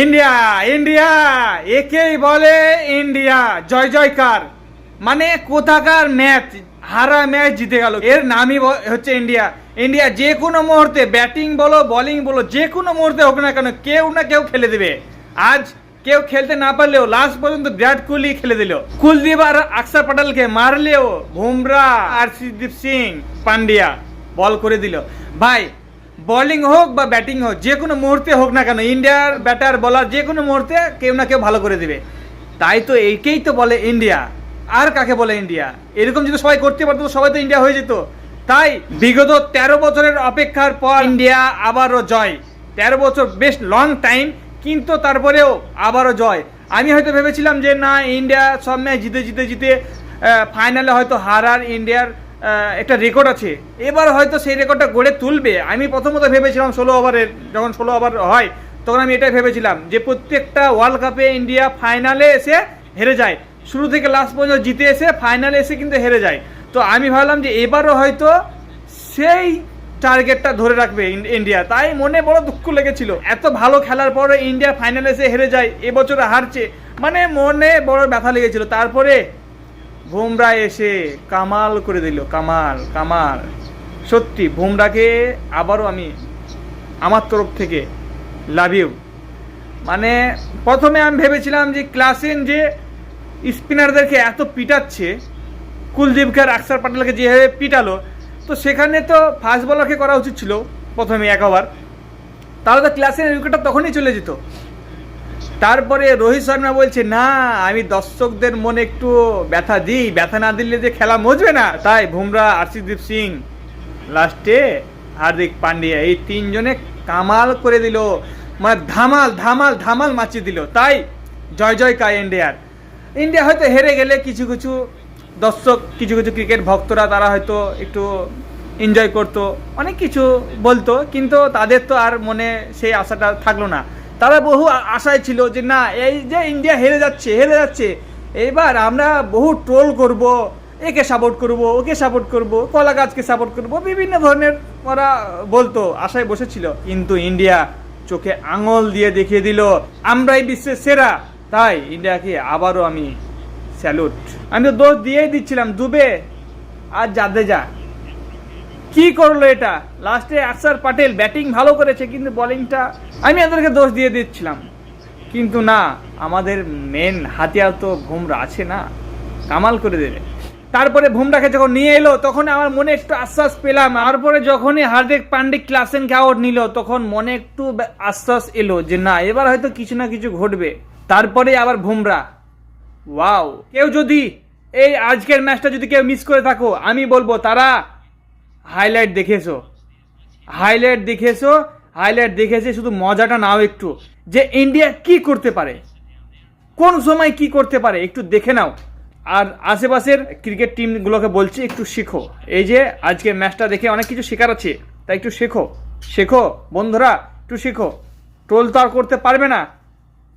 India India, একেই বলে India. জয় জয়কার মানে কোথাকার ম্যাচ? হারা ম্যাচ জিতে গেল। এর নামই হচ্ছে ইন্ডিয়া। ইন্ডিয়া যে কোনো মুহূর্তে ব্যাটিং বলো, বোলিং বলো, যে কোনো মুহূর্তে হোক না কেন, কেউ না কেউ খেলে দেবে। আজ কেউ খেলতে না পারলেও লাস্ট পর্যন্ত বিরাট কোহলি খেলে দিল। কুলদীপ আর আকসার প্যাটেলকে মারলেও বুমরা আর সিদ্দীপ সিং পান্ডিয়া বল করে দিল। ভাই বোলিং হোক বা ব্যাটিং হোক, যে কোনো মুহূর্তে হোক না কেন, ইন্ডিয়ার ব্যাটার, বলার যে কোনো মুহূর্তে কেউ না কেউ ভালো করে দেবে। তাই তো এইকেই তো বলে ইন্ডিয়া। আর কাকে বলে ইন্ডিয়া? এরকম যদি সবাই করতে পারতো, সবাই তো ইন্ডিয়া হয়ে যেত। তাই বিগত তেরো বছরের অপেক্ষার পর ইন্ডিয়া আবারও জয়। তেরো বছর বেশ লং টাইম কিন্তু তারপরেও আবারও জয়। আমি হয়তো ভেবেছিলাম যে না, ইন্ডিয়া সব ম্যাচ জিতে জিতে জিতে ফাইনালে হয়তো হারার ইন্ডিয়ার একটা রেকর্ড আছে। এবার হয়তো সেই রেকর্ডটা গড়ে তুলবে। আমি প্রথমত ভেবেছিলাম ষোলো ওভারের যখন ষোলো ওভার হয়, তখন আমি এটাই ভেবেছিলাম যে প্রত্যেকটা ওয়ার্ল্ড কাপে ইন্ডিয়া ফাইনালে এসে হেরে যায়। শুরু থেকে লাস্ট পর্যন্ত জিতে এসে ফাইনালে এসে কিন্তু হেরে যায়। তো আমি ভাবলাম যে এবারও হয়তো সেই টার্গেটটা ধরে রাখবে ইন্ডিয়া তাই মনে বড় দুঃখ লেগেছিল। এত ভালো খেলার পরে ইন্ডিয়া ফাইনালে এসে হেরে যায়, এবছরে হারছে মানে মনে বড় ব্যথা লেগেছিল। তারপরে বুমরা এসে কামাল করে দিল, কামাল কামাল। সত্যি বুমরাকে আবারও আমি আমার তরফ থেকে লাভ ইউ মানে প্রথমে আমি ভেবেছিলাম যে ক্লাসেন যে স্পিনারদেরকে এত পিটাচ্ছে, কুলদীপকে আর আকসার পাটেলকে যেভাবে পিটালো, তো সেখানে তো ফাস্ট বলারকে করা উচিত ছিল প্রথমে এক ওভার তাহলে তো ক্লাসের উইকেটটা তখনই চলে যেত। তারপরে রোহিত শর্মা বলছে, না, আমি দর্শকদের মনে একটু ব্যথা দিই। ব্যথা না দিলে যে খেলা মজবে না। তাই বুমরা, আরশিদীপ সিং, লাস্টে হার্দিক পান্ডিয়া, এই তিনজনে কামাল করে দিল। মানে ধামাল ধামাল ধামাল মাচিয়ে দিল। তাই জয় জয় কায় ইন্ডিয়ার ইন্ডিয়া হয়তো হেরে গেলে কিছু কিছু দর্শক, কিছু কিছু ক্রিকেট ভক্তরা, তারা হয়তো একটু এনজয় করতো। অনেক কিছু বলতো, কিন্তু তাদের তো আর মনে সেই আশাটা থাকল না। তারা বহু আশায় ছিল যে না, এই যে ইন্ডিয়া হেরে যাচ্ছে হেরে যাচ্ছে, এবার আমরা বহু ট্রোল করব, একে সাপোর্ট করব, ওকে সাপোর্ট করব, কলা গাছকে সাপোর্ট করব, বিভিন্ন ধরনের ওরা বলতো, আশায় বসেছিল। কিন্তু ইন্ডিয়া চোখে আঙুল দিয়ে দেখিয়ে দিল, আমরাই বিশ্বের সেরা। তাই ইন্ডিয়াকে আবারও আমি স্যালুট আমি তো দোষ দিয়েই দিচ্ছিলাম, দুবে, আর জাদেজা কি করল এটা? লাস্টে আকসার পাটেল ব্যাটিং ভালো করেছে, কিন্তু বোলিংটা আমি এদেরকে দোষ দিয়ে দিচ্ছিলাম। কিন্তু না, আমাদের মেন হাতিয়ার তো ভুমরা আছে না, কামাল করে দেবে। তারপরে ভুমরাকে যখন নিয়ে এলো, তখন আমার মনে একটু আশ্বাস পেলাম। তারপরে যখনই হার্দিক পান্ডিক ক্লাসেনকে আউট নিল, তখন মনে একটু আশ্বাস এলো যে না, এবার হয়তো কিছু না কিছু ঘটবে। তারপরে আবার ভুমরা ওয়াও কেউ যদি এই আজকের ম্যাচটা যদি কেউ মিস করে থাকো, আমি বলব, তারা হাইলাইট দেখেছ? হাইলাইট দেখেছ? হাইলাইট দেখেছে শুধু মজাটা নাও একটু। যে ইন্ডিয়া কি করতে পারে? কোন সময় কি করতে পারে? একটু দেখে নাও। আর আশেপাশের ক্রিকেট টিমগুলোকে বলছি, একটু শেখো। এই যে আজকে ম্যাচটা দেখে অনেক কিছু শেখার আছে, তাই একটু শেখো। শেখো, বন্ধুরা, একটু শেখো। ট্রোল তো আর করতে পারবে না।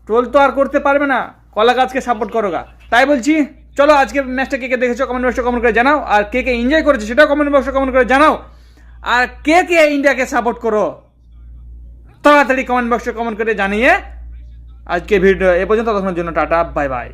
ট্রোল তো আর করতে পারবে না। কলা গাছকে সাপোর্ট করো গা। তাই বলছি চলো আজকে ম্যাচটা কে কে দেখেছ কমেন্ট বক্সে কমেন্ট করে জানাও। আর কে কে এনজয় করেছে সেটাও কমেন্ট বক্সে কমেন্ট করে জানাও। আর কে কে ইন্ডিয়াকে সাপোর্ট করো, তাড়াতাড়ি কমেন্ট বক্সে কমেন্ট করে জানিয়ে আজকে ভিডিও এ পর্যন্ত, ততক্ষণের জন্য টাটা বাই বাই